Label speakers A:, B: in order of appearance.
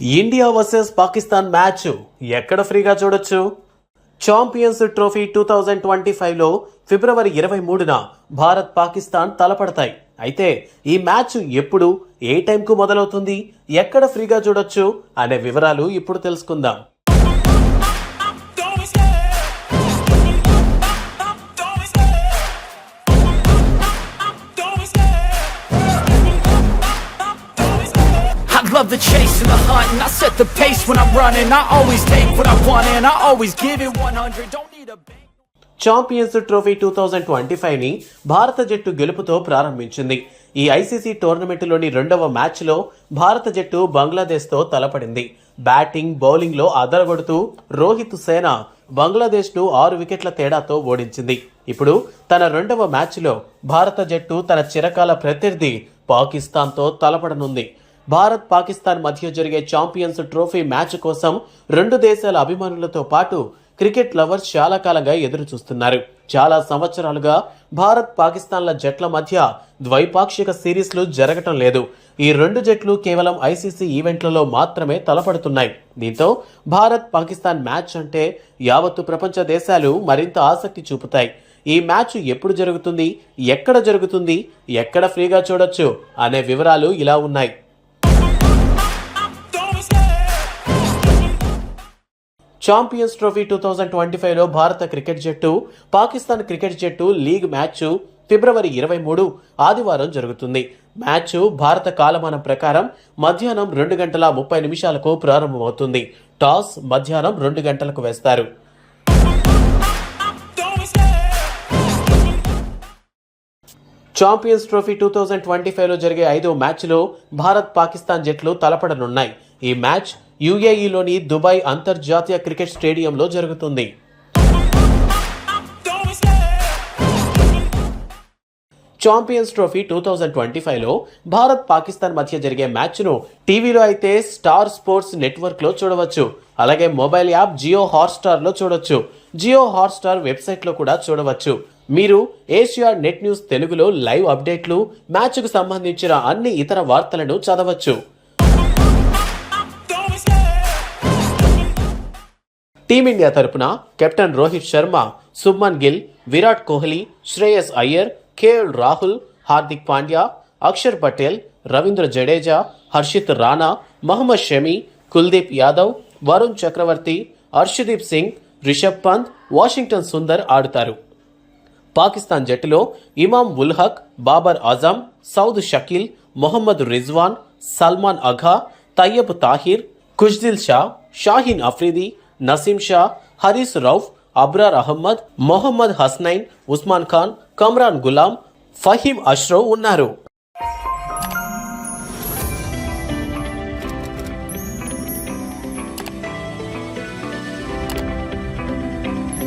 A: India versus Pakistan match ఎక్కడ ఫ్రీగా చూడొచ్చు? Champions trophy two thousand twenty ఫైవ్లో ఫిబ్రవరి ఇరవై మూడున భారత్ పాకిస్తాన్ తలపడతాయి. అయితే ఈ మ్యాచ్ ఎప్పుడు ఏ టైంకు మొదలవుతుంది ఎక్కడ ఫ్రీగా చూడొచ్చు అనే వివరాలు ఇప్పుడు తెలుసుకుందాం.
B: Love the chase and the hunt and I set the pace when I'm running. I always take what I want and I always give it 100 Don't need a bank.
A: Champions trophy two thousand twenty ఫైవ్ని భారత జట్టు గెలుపుతో ప్రారంభించింది. ఈ ICC టోర్నమెంటులోని రెండవ మ్యాచ్లో భారత జట్టు బంగ్లాదేశ్తో తలపడింది. Batting బౌలింగ్లో అదరగొడుతూ రోహిత్ సేన బంగ్లాదేశ్ను ఆరు వికెట్ల తేడాతో ఓడించింది. ఇప్పుడు తన రెండవ మ్యాచ్లో భారత జట్టు తన చిరకాల ప్రత్యర్థి పాకిస్తాన్తో తలపడనుంది. భారత్ పాకిస్తాన్ మధ్య జరిగే ఛాంపియన్స్ ట్రోఫీ మ్యాచ్ కోసం రెండు దేశాల అభిమానులతో పాటు క్రికెట్ లవర్స్ చాలా కాలంగా ఎదురు చూస్తున్నారు చాలా సంవత్సరాలుగా భారత్ పాకిస్తాన్ల జట్ల మధ్య ద్వైపాక్షిక సిరీస్లు జరగటం లేదు. ఈ రెండు జట్లు కేవలం ఐసీసీ ఈవెంట్లలో మాత్రమే తలపడుతున్నాయి. దీంతో భారత్ పాకిస్తాన్ మ్యాచ్ అంటే యావత్తు ప్రపంచ దేశాలు మరింత ఆసక్తి చూపుతాయి. ఈ మ్యాచ్ ఎప్పుడు జరుగుతుంది ఎక్కడ జరుగుతుంది ఎక్కడ ఫ్రీగా చూడొచ్చు అనే వివరాలు ఇలా ఉన్నాయి. Champions trophy two thousand twenty ఫైవ్లో భారత క్రికెట్ జట్టు పాకిస్తాన్ క్రికెట్ జట్టు లీగ్ మ్యాచ్ ఫిబ్రవరి ఇరవై మూడు ఆదివారం జరుగుతుంది. మ్యాచ్ భారత కాలమానం ప్రకారం మధ్యాహ్నం రెండు గంటల ముప్పై నిమిషాలకు ప్రారంభమవుతుంది. టాస్ మధ్యాహ్నం రెండు గంటలకు వేస్తారు. Champions trophy two thousand twenty ఫైవ్లో జరిగే ఐదో మ్యాచ్లో భారత్ పాకిస్తాన్ జట్లు తలపడనున్నాయి. ఈ మ్యాచ్ యుఏఈలోని దుబాయ్ అంతర్జాతీయ క్రికెట్ స్టేడియంలో జరుగుతుంది. Champions trophy two thousand twenty ఫైవ్లో భారత్ పాకిస్తాన్ మధ్య జరిగే మ్యాచ్ను టీవీలో అయితే స్టార్ స్పోర్ట్స్ నెట్వర్క్లో చూడవచ్చు. అలాగే మొబైల్ యాప్ జియో హాట్స్టార్లో చూడొచ్చు. జియో హాట్స్టార్ వెబ్సైట్లో కూడా చూడవచ్చు. మీరు ఏషియా నెట్ న్యూస్ తెలుగులో లైవ్ అప్డేట్లు మ్యాచ్కు సంబంధించిన అన్ని ఇతర వార్తలను చదవచ్చు. టీమిండియా తరపున captain Rohit Sharma Shubman Gill Virat Kohli Shreyas Iyer KL Rahul Hardik Pandya Axar Patel Ravindra Jadeja Harshit Rana Mohammed Shami Kuldeep Yadav Varun Chakravarthy Harshdeep Singh Rishabh Pant Washington Sundar ఆడుతారు. పాకిస్తాన్ జట్టులో ఇమామ్ ఉల్ హక్ బాబర్ అజమ్ సౌద్ షకీల్ మొహమ్మద్ రిజ్వాన్ సల్మాన్ అఘా తయ్యబ్ తాహిర్ ఖుష్దిల్ షా షాహీన్ అఫ్రీది నసీం షా హరీస్ రౌఫ్ అబ్రార్ అహ్మద్ మొహమ్మద్ హస్నైన్ ఉస్మాన్ ఖాన్ కమ్రాన్ గులాం ఫహీం అష్రవ్ ఉన్నారు.